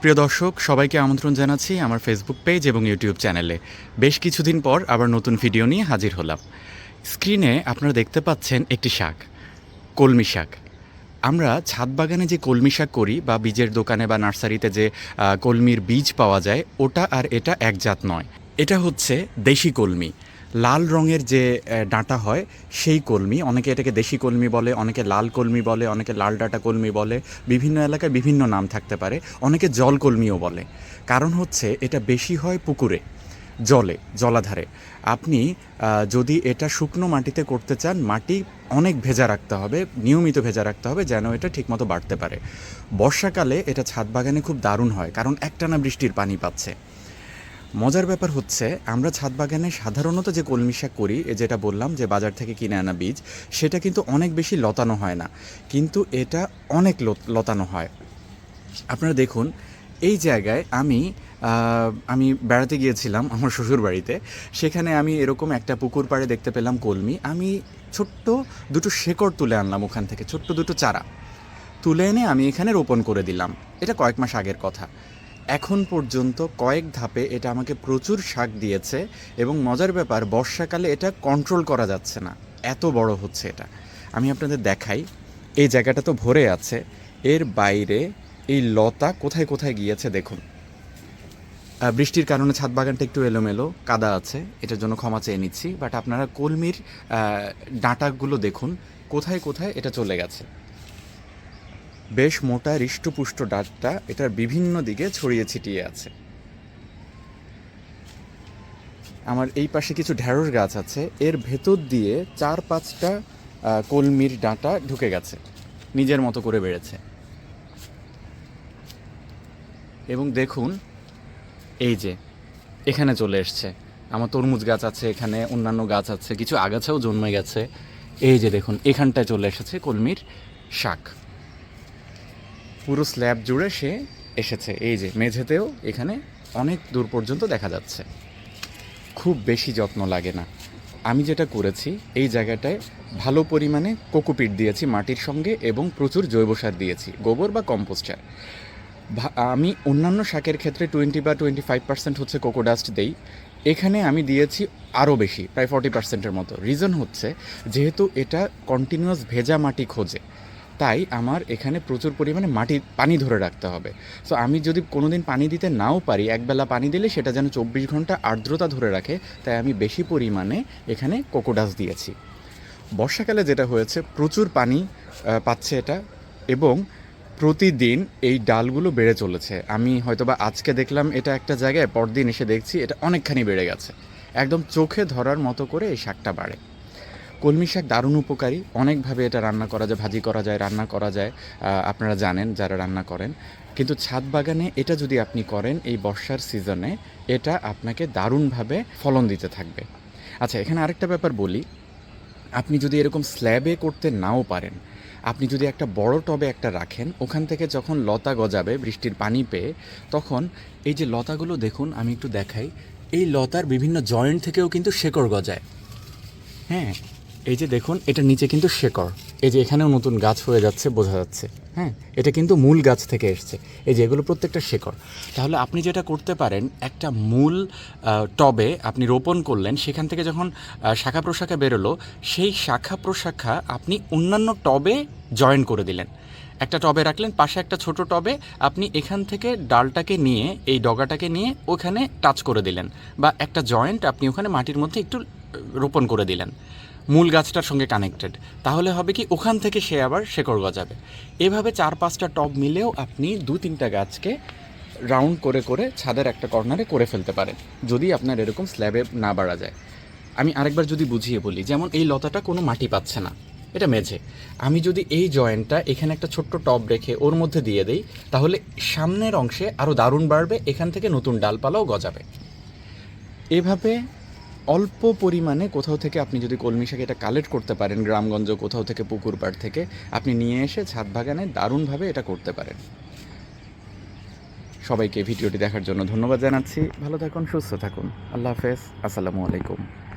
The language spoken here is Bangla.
প্রিয় দর্শক, সবাইকে আমন্ত্রণ জানাচ্ছি আমার ফেসবুক পেজ এবং ইউটিউব চ্যানেলে বেশ কিছুদিন পর আবার নতুন ভিডিও নিয়ে হাজির হলাম। স্ক্রিনে আপনারা দেখতে পাচ্ছেন একটি শাক, কলমি শাক। আমরা ছাদ বাগানে যে কলমি শাক করি বা বীজের দোকানে বা নার্সারিতে যে কলমির বীজ পাওয়া যায়, ওটা আর এটা এক জাত নয়। এটা হচ্ছে দেশি কলমি। লাল রঙের যে ডাঁটা হয়, সেই কলমি, অনেকে এটাকে দেশি কলমি বলে, অনেকে লাল কলমি বলে, অনেকে লাল ডাঁটা কলমি বলে, বিভিন্ন এলাকায় বিভিন্ন নাম থাকতে পারে, অনেকে জল কলমিও বলে। কারণ হচ্ছে এটা বেশি হয় পুকুরে, জলে, জলাধারে। আপনি যদি এটা শুকনো মাটিতে করতে চান, মাটি অনেক ভেজা রাখতে হবে, নিয়মিত ভেজা রাখতে হবে, যেন এটা ঠিকমতো বাড়তে পারে। বর্ষাকালে এটা ছাদ বাগানে খুব দারুণ হয়, কারণ একটানা বৃষ্টির পানি পাচ্ছে। মজার ব্যাপার হচ্ছে, আমরা ছাদ বাগানে সাধারণত যে কলমি শাক করি যেটা বললাম যে বাজার থেকে কিনে আনা বীজ, সেটা কিন্তু অনেক বেশি লতানো হয় না। কিন্তু এটা অনেক লতানো হয়। আপনারা দেখুন, এই জায়গায় আমি আমি বেড়াতে গিয়েছিলাম আমার শ্বশুর বাড়িতে সেখানে আমি এরকম একটা পুকুর পাড়ে দেখতে পেলাম কলমি। আমি ছোট্ট দুটো শেকড় তুলে আনলাম ওখান থেকে, ছোট্ট দুটো চারা। তুলে এনে আমি এখানে রোপণ করে দিলাম। এটা কয়েক মাস আগের কথা। এখন পর্যন্ত কয়েক ধাপে এটা আমাকে প্রচুর শাক দিয়েছে এবং মজার ব্যাপার, বর্ষাকালে এটা কন্ট্রোল করা যাচ্ছে না। এত বড় হচ্ছে এটা। আমি আপনাদের দেখাই। এই জায়গাটা তো ভরে আছে। এর বাইরে এই লতা কোথায় কোথায় গিয়েছে দেখুন। বৃষ্টির কারণে ছাদ বাগানটা একটু এলোমেলো, কাদা আছে। এটার জন্য ক্ষমা চেয়ে নিচ্ছি। বাট আপনারা কলমির ডাঁটাগুলো দেখুন। কোথায় কোথায় এটা চলে গেছে। বেশ মোটা হৃষ্টপুষ্ট ডাঁটটা এটার বিভিন্ন দিকে ছড়িয়ে ছিটিয়ে আছে। আমার এই পাশে কিছু ঢ্যাঁড়স গাছ আছে। এর ভেতর দিয়ে চার পাঁচটা কলমির ডাঁটা ঢুকে গেছে। নিজের মতো করে বেড়েছে। এবং দেখুন, এই যে, এখানে চলে এসছে। আমার তরমুজ গাছ আছে এখানে, অন্যান্য গাছ আছে, কিছু আগাছাও জন্মে গেছে। এই যে দেখুন, এখানটায় চলে এসেছে কলমির শাক। পুরো স্ল্যাব জুড়ে সে এসেছে। এই যে মেঝেতেও এখানে অনেক দূর পর্যন্ত দেখা যাচ্ছে। খুব বেশি যত্ন লাগে না। আমি যেটা করেছি, এই জায়গাটায় ভালো পরিমাণে কোকোপিট দিয়েছি মাটির সঙ্গে এবং প্রচুর জৈব সার দিয়েছি, গোবর বা কম্পোস্টার। আমি অন্যান্য শাকের ক্ষেত্রে টোয়েন্টি বা টোয়েন্টি ফাইভ পার্সেন্ট হচ্ছে কোকোডাস্ট দেই। এখানে আমি দিয়েছি আরও বেশি, প্রায় ফর্টি পার্সেন্টের মতো। রিজন হচ্ছে, যেহেতু এটা কন্টিনিউয়াস ভেজা মাটি খোঁজে তাই আমার এখানে প্রচুর পরিমাণে মাটি, পানি ধরে রাখতে হবে। সো আমি যদি কোনোদিন পানি দিতে নাও পারি, একবেলা পানি দিলে সেটা যেন চব্বিশ ঘণ্টা আর্দ্রতা ধরে রাখে, তাই আমি বেশি পরিমাণে এখানে কোকোডাস দিয়েছি। বর্ষাকালে যেটা হয়েছে, প্রচুর পানি পাচ্ছে এটা এবং প্রতিদিন এই ডালগুলো বেড়ে চলেছে। আমি হয়তোবা আজকে দেখলাম এটা একটা জায়গায়, পরদিন এসে দেখছি এটা অনেকখানি বেড়ে গেছে। একদম চোখে ধরার মতো করে এই শাকটা বাড়ে। কলমি শাক দারুণ উপকারী। অনেকভাবে এটা রান্না করা যায়, ভাজি করা যায়, রান্না করা যায় আপনারা জানেন যারা রান্না করেন। কিন্তু ছাদ বাগানে এটা যদি আপনি করেন এই বর্ষার সিজনে, এটা আপনাকে দারুণভাবে ফলন দিতে থাকবে। আচ্ছা এখানে আরেকটা ব্যাপার বলি। আপনি যদি এরকম স্ল্যাবে করতে নাও পারেন, আপনি যদি একটা বড় টবে একটা রাখেন, ওখান থেকে যখন লতা গজাবে, বৃষ্টির পানি পেয়ে, তখন এই যে লতাগুলো দেখুন, আমি একটু দেখাই, এই লতার বিভিন্ন জয়েন্ট থেকেও কিন্তু শেকড় গজায়। হ্যাঁ এই যে দেখুন, এটা নিচে কিন্তু শেকড়। এই যে এখানেও নতুন গাছ হয়ে যাচ্ছে, বোঝা যাচ্ছে। হ্যাঁ এটা কিন্তু মূল গাছ থেকে এসছে। এই যে এগুলো প্রত্যেকটা শেকড়। তাহলে আপনি যেটা করতে পারেন, একটা মূল টবে আপনি রোপণ করলেন, সেখান থেকে যখন শাখা প্রশাখা বেরোলো, সেই শাখা প্রশাখা আপনি অন্যান্য টবে জয়েন করে দিলেন। একটা টবে রাখলেন, পাশে একটা ছোট টবে আপনি এখান থেকে ডালটাকে নিয়ে, এই ডগাটাকে নিয়ে ওখানে টাচ করে দিলেন। বা একটা জয়েন্ট আপনি ওখানে মাটির মধ্যে একটু রোপণ করে দিলেন। মূল গাছটার সঙ্গে কানেক্টেড তাহলে হবে কি, ওখান থেকে সে আবার শেকড় গজাবে। এভাবে চার পাঁচটা টব মিলেও আপনি দু তিনটা গাছকে রাউন্ড করে করে ছাদের একটা কর্নারে করে ফেলতে পারেন, যদি আপনার এরকম স্ল্যাবে না বাড়া যায়। আমি আরেকবার যদি বুঝিয়ে বলি, যেমন এই লতাটা কোনো মাটি পাচ্ছে না, এটা মেঝে। আমি যদি এই জয়েন্টটা এখানে একটা ছোট্ট টব রেখে ওর মধ্যে দিয়ে দেই, তাহলে সামনের অংশে আরও দারুণ বাড়বে, এখান থেকে নতুন ডালপালাও গজাবে। এভাবে অল্প পরিমাণে কোথাও থেকে আপনি যদি কলমি শাক এটা কালেক্ট করতে পারেন গ্রামগঞ্জ কোথাও থেকে, পুকুর পাড় থেকে, আপনি নিয়ে এসে ছাদ বাগানে দারুণভাবে এটা করতে পারেন। সবাইকে ভিডিওটি দেখার জন্য ধন্যবাদ জানাচ্ছি। ভালো থাকুন, সুস্থ থাকুন। আল্লাহ হাফেজ। আসসালামু আলাইকুম।